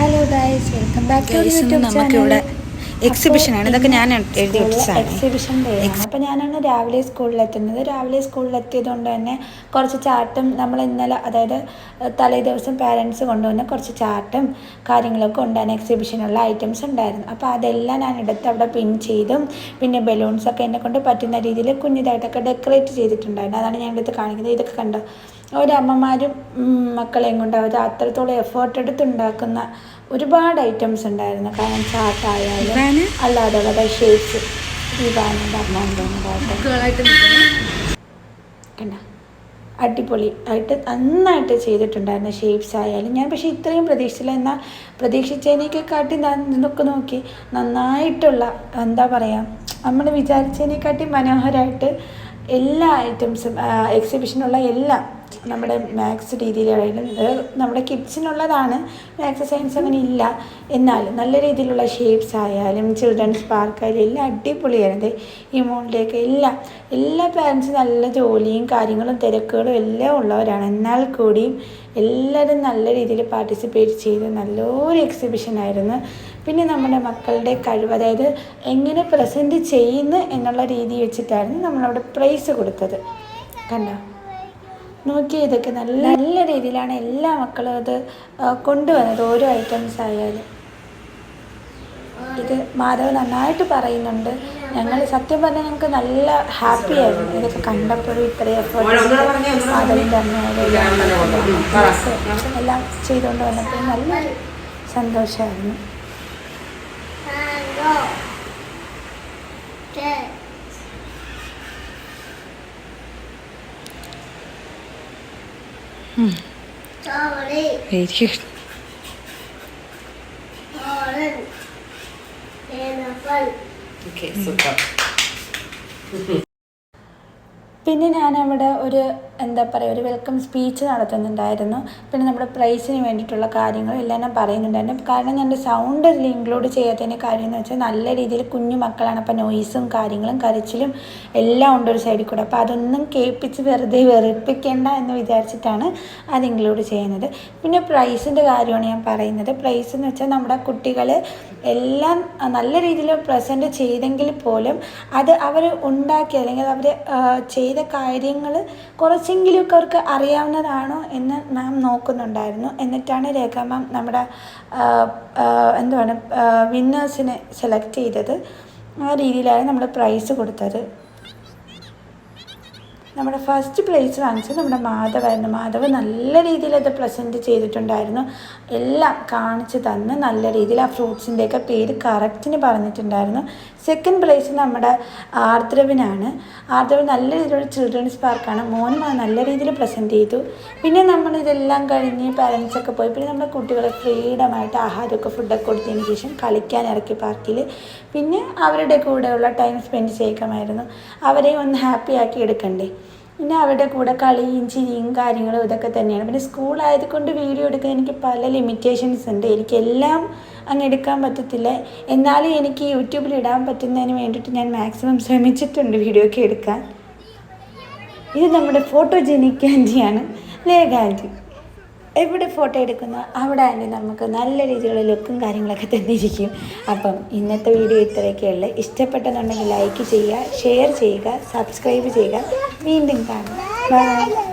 Hello guys welcome back to YouTube നമുക്കിവിടെ exhibition ആണ്. ഇതൊക്കെ ഞാൻ എഴുതി. എക്സിബിഷൻ ഡേ ആണ്. അപ്പോൾ ഞാനാണ് രാവിലെ സ്കൂളിൽ എത്തുന്നത് രാവിലെ സ്കൂളിൽ കൊണ്ട് തന്നെ കുറച്ച് ചാർട്ടും നമ്മൾ ഇന്നലെ അതായത് തലേ ദിവസം പാരൻസ് കൊണ്ടുവന്ന കുറച്ച് ചാർട്ടും കാര്യങ്ങളൊക്കെ ഉണ്ടായിരുന്നു. എക്സിബിഷനുള്ള ഐറ്റംസ് ഉണ്ടായിരുന്നു. അപ്പോൾ അതെല്ലാം ഞാൻ എടുത്ത് അവിടെ പിൻ ചെയ്തും പിന്നെ ബലൂൺസൊക്കെ എന്നെ കൊണ്ട് പറ്റുന്ന രീതിയിൽ കുഞ്ഞിതായിട്ടൊക്കെ ഡെക്കറേറ്റ് ചെയ്തിട്ടുണ്ടായിരുന്നു. അതാണ് ഞാൻ എടുത്ത് കാണിക്കുന്നത്. ഇതൊക്കെ കണ്ടോ? ഉം, മക്കളെയും കൊണ്ട് അവർ അത്രത്തോളം എഫേർട്ട് എടുത്തുണ്ടാക്കുന്ന ഒരുപാട് ഐറ്റംസ് ഉണ്ടായിരുന്നു. കാരണം ചാട്ടായാലും? അല്ലാതെ ഷേപ്സ് ഇവാനിന്റെ അമ്മ കണ്ട. അടിപൊളി ആയിട്ട് നന്നായിട്ട് ചെയ്തിട്ടുണ്ടായിരുന്നു ഷേപ്സ് ആയാലും ഞാൻ പക്ഷേ ഇത്രയും പ്രതീക്ഷിച്ചില്ല. എന്നാൽ പ്രതീക്ഷിച്ചതിനൊക്കെ കാട്ടി ഇതൊക്കെ നോക്കി നന്നായിട്ടുള്ള എന്താ പറയുക നമ്മൾ വിചാരിച്ചതിനെക്കാട്ടി മനോഹരമായിട്ട് എല്ലാ ഐറ്റംസും എക്സിബിഷനുള്ള എല്ലാം നമ്മുടെ മാത്സ് രീതിയിൽ നമ്മുടെ കിഡ്സിനുള്ളതാണ് മാത്സ് സയൻസ് അങ്ങനെ ഇല്ല എന്നാലും നല്ല രീതിയിലുള്ള ഷേപ്സ് ആയാലും ചിൽഡ്രൻസ് പാർക്കായാലും എല്ലാം അടിപൊളിയായിരുന്നു. ഈ മോളിലേക്ക് എല്ലാം എല്ലാ പാരൻസും നല്ല ജോലിയും കാര്യങ്ങളും തിരക്കുകളും എല്ലാം ഉള്ളവരാണ്. എന്നാൽ കൂടിയും എല്ലാവരും നല്ല രീതിയിൽ പാർട്ടിസിപ്പേറ്റ് ചെയ്ത് നല്ലൊരു എക്സിബിഷനായിരുന്നു പിന്നെ നമ്മുടെ മക്കളുടെ കഴിവ് അതായത് എങ്ങനെ പ്രസന്റ് ചെയ്യുന്നു എന്നുള്ള രീതി വെച്ചിട്ടായിരുന്നു നമ്മളവിടെ പ്രൈസ് കൊടുത്തത്. കണ്ടോ? നോക്കി ഇതൊക്കെ നല്ല നല്ല രീതിയിലാണ് എല്ലാ മക്കളും അത് കൊണ്ടുവന്നത് ഓരോ ഐറ്റംസ് ആയാലും. ഇത് മാധവ് നന്നായിട്ട് പറയുന്നുണ്ട്. ഞങ്ങൾ സത്യം പറഞ്ഞാൽ ഞങ്ങൾക്ക് നല്ല ഹാപ്പി ആയിരുന്നു. ഇതൊക്കെ കണ്ടപ്പോഴും ഇത്രയും എഫേർട്ട് മാധവിന്റെ അമ്മയോടും എല്ലാം ചെയ്തുകൊണ്ട് വന്നപ്പോൾ നല്ലൊരു സന്തോഷമായിരുന്നു. Very good super. പിന്നെ ഞാൻ അവിടെ ഒരു എന്താ പറയുക ഒരു വെൽക്കം സ്പീച്ച് നടത്തുന്നുണ്ടായിരുന്നു. പിന്നെ നമ്മുടെ പ്രൈസിന് വേണ്ടിയിട്ടുള്ള കാര്യങ്ങളും എല്ലാം ഞാൻ പറയുന്നുണ്ടായിരുന്നു. കാരണം ഞാൻ എന്റെ സൗണ്ട് അതിൽ ഇൻക്ലൂഡ് ചെയ്യാത്തതിന് കാര്യം എന്ന് വെച്ചാൽ നല്ല രീതിയിൽ കുഞ്ഞു മക്കളാണ്. അപ്പോൾ നോയിസും കാര്യങ്ങളും കരച്ചിലും എല്ലാം ഉണ്ട് ഒരു സൈഡിൽ കൂടെ. അപ്പോൾ അതൊന്നും കേൾപ്പിച്ച് വെറുതെ വെറുപ്പിക്കേണ്ട എന്ന് വിചാരിച്ചിട്ടാണ് അത് ഇൻക്ലൂഡ് ചെയ്യുന്നത്. പിന്നെ പ്രൈസിന്റെ കാര്യമാണ് ഞാൻ പറയുന്നത്. പ്രൈസ് എന്ന് വെച്ചാൽ നമ്മുടെ കുട്ടികൾ എല്ലാം നല്ല രീതിയിൽ പ്രസന്റ് ചെയ്തെങ്കിൽ പോലും അത് അവർ ഉണ്ടാക്കി അല്ലെങ്കിൽ അവർ ചെയ്ത കാര്യങ്ങൾ കുറച്ചെങ്കിലുമൊക്കെ അവർക്ക് അറിയാവുന്നതാണോ എന്ന് മാം നോക്കുന്നുണ്ടായിരുന്നു. എന്നിട്ടാണ് രേഖ മാം നമ്മുടെ എന്തുവാണ് വിന്നേഴ്സിനെ സെലക്ട് ചെയ്തത്. ആ രീതിയിലാണ് നമ്മൾ പ്രൈസ് കൊടുത്തത്. നമ്മുടെ ഫസ്റ്റ് പ്ലേസ് വാങ്ങിച്ചത് നമ്മുടെ മാധവായിരുന്നു. മാധവ് നല്ല രീതിയിൽ അത് പ്രസന്റ് ചെയ്തിട്ടുണ്ടായിരുന്നു. എല്ലാം കാണിച്ച് തന്ന് നല്ല രീതിയിൽ ആ ഫ്രൂട്ട്സിന്റെയൊക്കെ പേര് കറക്റ്റിന് പറഞ്ഞിട്ടുണ്ടായിരുന്നു. സെക്കൻഡ് പ്ലേസ് നമ്മുടെ ആർദ്രവിനാണ്. ആർദ്രവ് നല്ല രീതിയിലുള്ള ചിൽഡ്രൻസ് പാർക്കാണ് മോനും അത് നല്ല രീതിയിൽ പ്രസന്റ് ചെയ്തു. പിന്നെ നമ്മൾ ഇതെല്ലാം കഴിഞ്ഞ് പാരൻസൊക്കെ പോയി. പിന്നെ നമ്മുടെ കുട്ടികളെ ഫ്രീഡമായിട്ട് ആഹാരമൊക്കെ ഫുഡൊക്കെ കൊടുത്തതിന് ശേഷം കളിക്കാൻ ഇറക്കി പാർക്കിൽ പിന്നെ അവരുടെ കൂടെയുള്ള ടൈം സ്പെൻഡ് ചെയ്യിക്കാമായിരുന്നു. അവരെയും ഒന്ന് ഹാപ്പി ആക്കി എടുക്കണ്ടേ? പിന്നെ അവരുടെ കൂടെ കളിയും ചിരിയും കാര്യങ്ങളും ഇതൊക്കെ തന്നെയാണ്. പിന്നെ സ്കൂളായതുകൊണ്ട് വീഡിയോ എടുക്കാൻ എനിക്ക് പല ലിമിറ്റേഷൻസ് ഉണ്ട്. എനിക്കെല്ലാം അങ്ങ് എടുക്കാൻ പറ്റത്തില്ല. എന്നാലും എനിക്ക് യൂട്യൂബിൽ ഇടാൻ പറ്റുന്നതിന് വേണ്ടിയിട്ട് ഞാൻ മാക്സിമം ശ്രമിച്ചിട്ടുണ്ട് വീഡിയോ ഒക്കെ എടുക്കാൻ. ഇത് നമ്മുടെ ഫോട്ടോജെനിക് ആന്റിയാണ് ലേഖ ആന്റി എവിടെ ഫോട്ടോ എടുക്കുന്നോ? അവിടെ തന്നെ നമുക്ക് നല്ല രീതിയിലുള്ള ലുക്കും കാര്യങ്ങളൊക്കെ തന്നിരിക്കും. അപ്പം ഇന്നത്തെ വീഡിയോ ഇത്രയൊക്കെയുള്ളൂ. ഇഷ്ടപ്പെട്ടെന്നുണ്ടെങ്കിൽ ലൈക്ക് ചെയ്യുക ഷെയർ ചെയ്യുക സബ്സ്ക്രൈബ് ചെയ്യുക. വീണ്ടും കാണാം. ബൈ